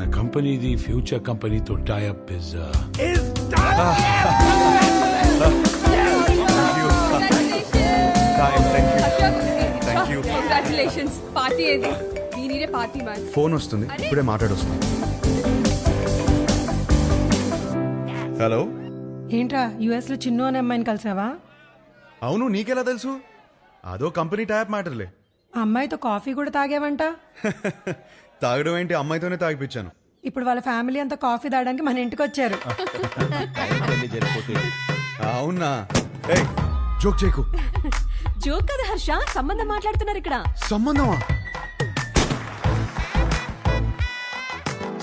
మన కంపెనీది ఫ్యూచర్ కంపెనీతో tie up is congratulations party ఏది? ఫోన్ వస్తుంది. ఇప్పుడే మాట్లాడొస్తుంది. హలో ఏంట్రా యుఎస్లో చిన్ను అనే అమ్మాయిని కలిసావా? అవును నీకెలా తెలుసు? అదో కంపెనీ ట్యాప్ మ్యాటర్లే ఆ అమ్మాయితో కాఫీ కూడా తాగావంట? తాగడం ఏంటి? అమ్మాయితోనే తాగిపించాను ఇప్పుడు వాళ్ళ ఫ్యామిలీ అంతా కాఫీ తాగడానికి మన ఇంటికి వచ్చారు అవునా? ఏయ్ జోక్ చేయకు. జోక్ కదా హర్ష? సంబంధం మాట్లాడుతున్నారు ఇక్కడ. సంబంధమా?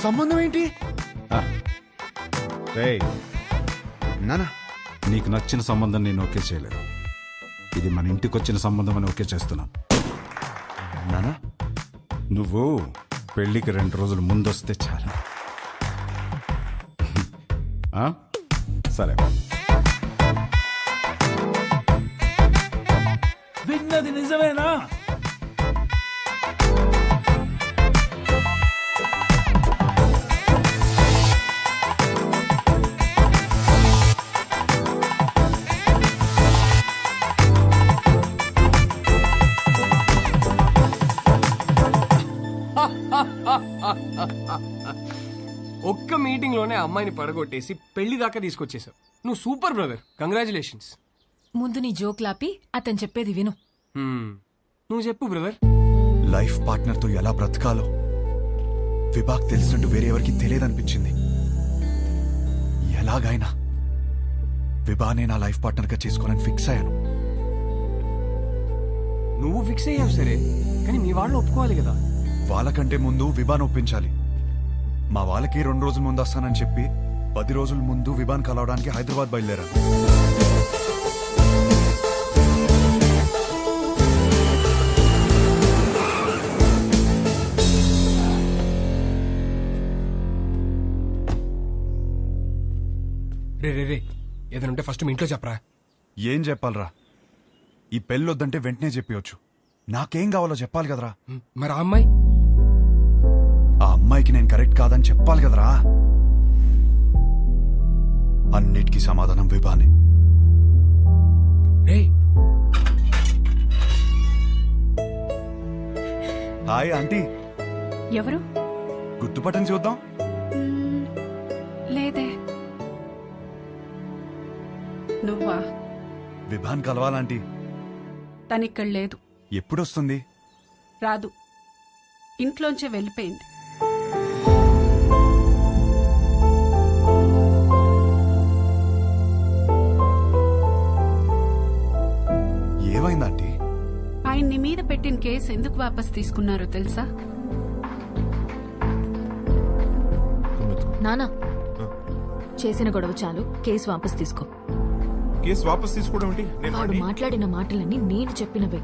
సంబంధం ఏంటి? నానా. నీకు నచ్చిన సంబంధం నేను ఓకే చేయలేదు. ఇది మన ఇంటికి వచ్చిన సంబంధం అని ఓకే చేస్తున్నాను నానా. నువ్వు పెళ్ళికి రెండు రోజులు ముందొస్తే చాలు. ఆ? సరే. విన్నది నిజమేనా? మీటింగ్లోనే అమ్మాయిని పడగొట్టేసి పెళ్ళి దాకా తీసుకొచ్చేసావు నువ్వు సూపర్ బ్రదర్. కంగ్రాచులేషన్స్. ముందు నీ జోక్ లాపి అతను చెప్పేది విను. నువ్వు చెప్పు బ్రదర్. లైఫ్ పార్ట్నర్తో ఎలా బ్రతకాలో. విభాగ్ తెలిసినట్టు వేరే ఎవరికి తెలియదనిపించింది. ఎలాగైనా విభానే నా లైఫ్ పార్ట్నర్గా చేసుకోవాలని ఫిక్స్ అయ్యాను. నువ్వు ఫిక్స్ అయ్యావు సరే కానీ మీ వాళ్ళు ఒప్పుకోవాలి కదా. వాళ్ళకంటే ముందు విభాన్ ఒప్పించాలి. మా వాళ్ళకి రెండు రోజుల ముందు వస్తానని చెప్పి పది రోజుల ముందు విభాన్ కలవడానికి హైదరాబాద్ బయలుదేరాను. రే రే రే ఏదైనా ఉంటే ఫస్ట్ మీ ఇంట్లో చెప్పరా? ఏం చెప్పాలరా? ఈ పెళ్ళొద్దంటే వెంటనే చెప్పవచ్చు నాకేం కావాలో చెప్పాలి కదరా. మరి ఆ అమ్మాయి? అమ్మాయికి నేను కరెక్ట్ కాదని చెప్పాలి కదరా. అన్నిటికీ సమాధానం విభానే. Hi aunty. ఎవరు? గుర్తుపట్టని చూద్దాం. లేదే. నువ్వా? విభాన్ కలవాలంటీ. తనిక్కడ లేదు. ఎప్పుడొస్తుంది? రాదు. ఇంట్లోంచే వెళ్ళిపోయింది. కేసు ఎందుకు వాపస్ తీసుకున్నారో తెలుసా? నానా చేసిన గొడవ చాలు. కేసు వాపస్ తీసుకో. కేసు వాపస్ తీసుకోవడం ఏంటి? నేను వాడు మాట్లాడిన మాటలన్నీ నేను చెప్పినవే.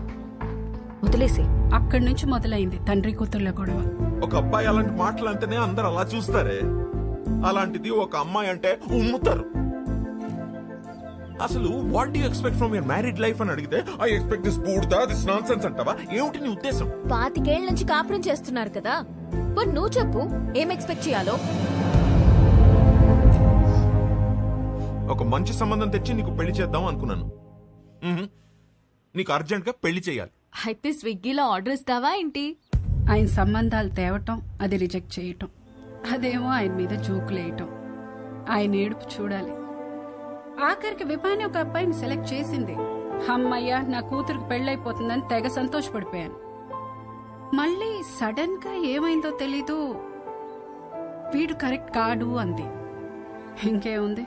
వదిలేసే. అక్కడి నుంచి మొదలైంది తండ్రి కూతుర్ల గొడవ. ఒక అబ్బాయి అలాంటి మాటలు అంటేనే అందరు అలా చూస్తారే. అలాంటిది ఒక అమ్మాయి అంటే ఉమ్ముతారు. అసలు what you expect from your married life అని అడిగితే ఐ ఎక్స్పెక్ట్ దిస్ బూడ్దా దిస్ నాన్ సెన్స్ అంటావా? ఏమిటి నీ ఉద్దేశం? పాతికేళ్ళ నుంచి కాపురం చేస్తున్నారు కదా. మరి నువ్వు చెప్పు ఏం ఎక్స్పెక్ట్ చేయాలో? ఒక మంచి సంబంధం తెచ్చి నీకు పెళ్ళి చేద్దాం అనుకున్నాను. నీకు అర్జెంట్గా పెళ్ళి చేయాలి. అయితే స్విగ్గీలో ఆర్డర్ ఇస్తావా ఏంటి? ఆయన సంబంధాలు తేవటం అది రిజెక్ట్ చేయటం. అదేమో ఆయన మీద జోకులేయటం. ఆయన ఏడుపు చూడాలి. ఆఖరికి విభాని ఒక అబ్బాయిని సెలెక్ట్ చేసింది. అమ్మయ్య నా కూతురికి పెళ్ళైపోతుందని తెగ సంతోషపడిపోయాను. మళ్ళీ సడన్గా ఏమైందో తెలీదు. వీడు కరెక్ట్ కాడు అంది. ఇంకేముంది?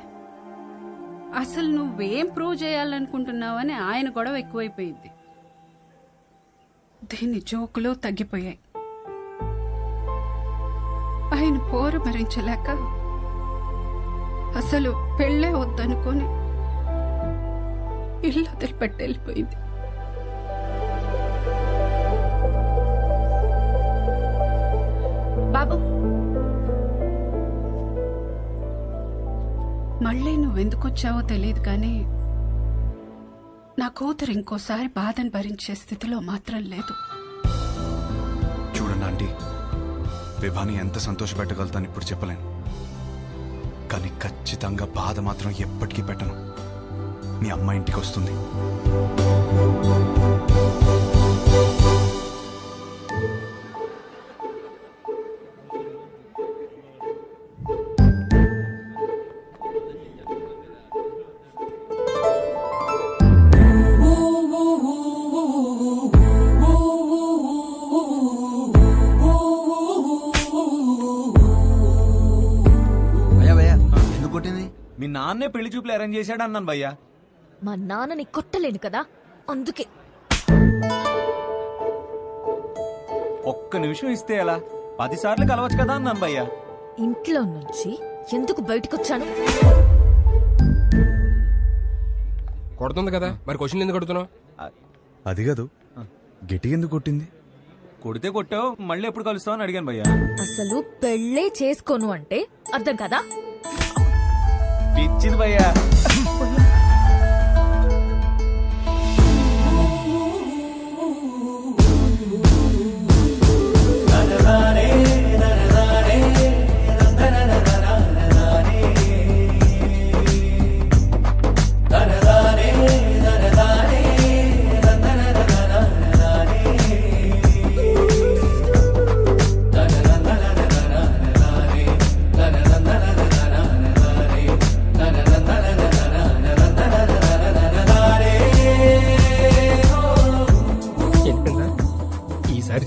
అసలు నువ్వేం ప్రూవ్ చేయాలనుకుంటున్నావని ఆయన గొడవ ఎక్కువైపోయింది. దీని జోకులు తగ్గిపోయాయి. ఆయన పోరు భరించలేక అసలు పెళ్ళే వద్దనుకొని ఇల్లు వదిలిపెట్టి వెళ్ళిపోయింది. బాబు! మళ్ళీ నువ్వెందుకొచ్చావో తెలియదు కానీ నా కూతురు ఇంకోసారి బాధను భరించే స్థితిలో మాత్రం లేదు. చూడండి ఆంటీ విభాని ఎంత సంతోషపెట్టగలుగుతాను ఇప్పుడు చెప్పలేను. కానీ ఖచ్చితంగా బాధ మాత్రం ఎప్పటికీ పెట్టను. మీ అమ్మ ఇంటికి వస్తుంది. మీ నాన్నే పెళ్ళి చూపులు అరేంజ్ చేశాడు అన్నాను భయ్యా. మా నాన్నని కొట్టలేను కదా? అందుకే. ఒక్క నిమిషం ఇస్తే ఎలా? పది సార్లు కలవచ్చు కదా అన్నాను భయ్యా. ఇంట్లో నుంచి ఎందుకు బయటకొచ్చాను? కొడుతుంది కదా? మరి క్వశ్చన్ ఎందుకు కొడుతున్నావు అది కాదు. గిటి ఎందుకు కొట్టింది? కొడితే కొట్టావు మళ్ళీ ఎప్పుడు కలుస్తావు అని అడిగాను భయ్యా. అసలు పెళ్ళే చేసుకోను అంటే అర్థం కదా? పిచ్చింది భయ్యా.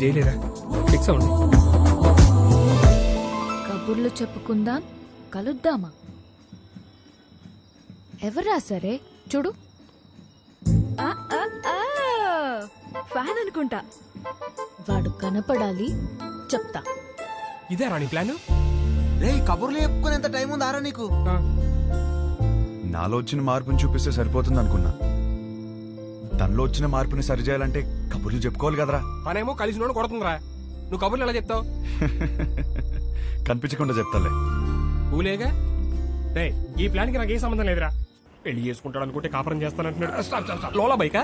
చేయలేదా? ఫిక్స్ అవ్వండి. కబుర్లు చెప్పుకుందాం కలుద్దామా? ఎవరా సరే చూడు. ఫ్యాన్ అనుకుంటా. వాడు కనపడాలి చెప్తా. ఇదే రాణి ప్లాన్? రే కబుర్లు చెప్పుకునేంత టైం ఉంది ఆరా నీకు? నాలో వచ్చిన మార్పుని చూపిస్తే సరిపోతుంది అనుకున్నా తనలో వచ్చిన మార్పుని సరిచేయాలంటే కబుర్లు చెప్పుకోవాలి కదరా. పనేమో కలిసి నోడు కొడుతుందిరా. నువ్వు కబుర్లు ఎలా చెప్తావు? కనిపించకుండా చెప్తాలే. ఊలేగా? రే ఈ ప్లాన్కి నాకు ఏ సంబంధం లేదురా. పెళ్ళి చేసుకుంటాడు అనుకుంటే కాపురం చేస్తానంటున్నాడు. Stop stop stop. లోలా బైకా?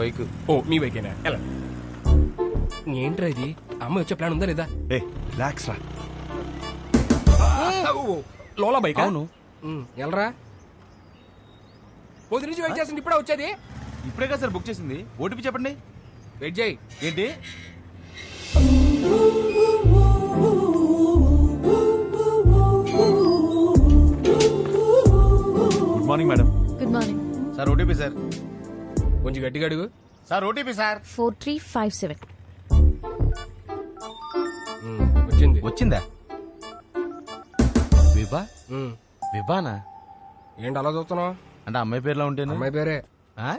బైక్. ఓ మీ బైకేనా? ఎలా? ఏంట్రా ఇది? అమ్మ వచ్చే ప్లాన్ ఉందా లేదా? ఏ రిలాక్స్ రా. ఓ, లోలా బైక్? అవును. ఎలరా? పొద్దు నుంచి వెయిట్ చేస్తుంది ఇప్పుడే వచ్చేది. ఇప్పుడే కదా సార్ బుక్ చేసింది. ఓటీపీ చెప్పండి. వెయిట్ చేయి. ఏంటి? Good morning madam good morning sir OTP sir. కొంచెం గట్టిగా అడుగు. Sir OTP sir. Four three five seven um, వచ్చింది. వచ్చిందా? విభా? ఉమ్, విభానా? ఏంటి అలా చూస్తున్నావు? అంటే అమ్మాయి పేరులో ఉంటేను? అమ్మాయి పేరే. ఆ?